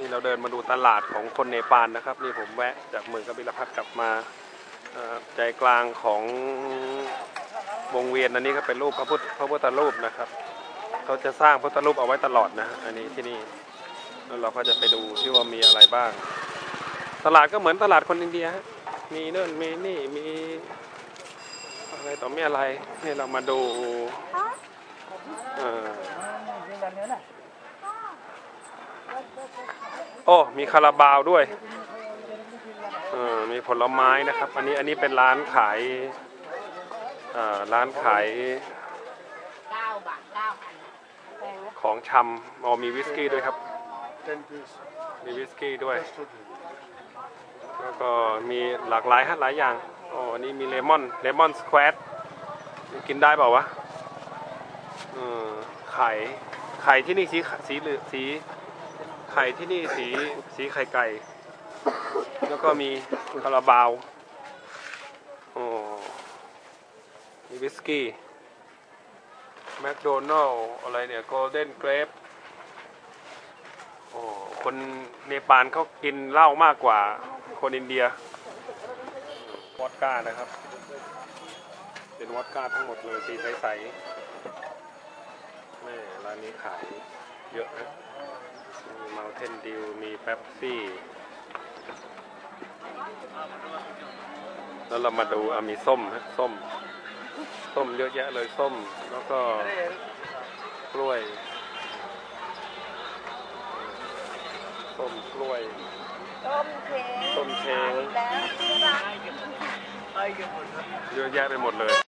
นี่เราเดินมาดูตลาดของคนเนปาลนะครับ นี่ผมแวะจากเมืองกบิลพัทกลับมาใจกลางของวงเวียนอันนี้ก็เป็นรูปพระพุทธพระพุทธรูปนะครับเขาจะสร้างพระพุทธรูปเอาไว้ตลอดนะอันนี้ที่นี่แล้วเราก็จะไปดูที่ว่ามีอะไรบ้าง ตลาดก็เหมือนตลาดคนอินเดียฮะมีเนื่นมีนี่มีอะไรต่อมีอะไรนี่เรามาดูเออ โอ้ มีคาราบาวด้วยออมีผลไม้นะครับ อันนี้อันนี้เป็นร้านขายร้านขายของชำอ๋อมีวิสกี้ด้วยครับ มีวิสกี้ด้วย แล้วก็มีหลากหลายฮะหลายอย่างอ๋อนนี้มีเลมอนเลมอนสควอตกินได้เปล่าวะไข่ไข่ที่นี่สีสีเหลืองสี ไข่ที่นี่สีสีไข่ไก่ แล้วก็มีคาราบาวอ๋อมีวิสกี้แมคโดนัลอะไรเนี่ยโกลเด้นเกรปโอ้คนเนปาลเขากินเหล้ามากกว่าคนอินเดียวอดก้านะครับ เป็นวอดก้าทั้งหมดเลยสีใสๆแม่ร้านนี้ขายเยอะนะ เทนดิวมีเป๊ปซี่ แล้วเรามาดูอะมีส้มฮะส้ม ส้มเยอะแยะเลยส้ม แล้วก็กล้วย ส้มกล้วย ต้มเค้กส้มเช้งแล้วเยอะแยะไปหมดเลย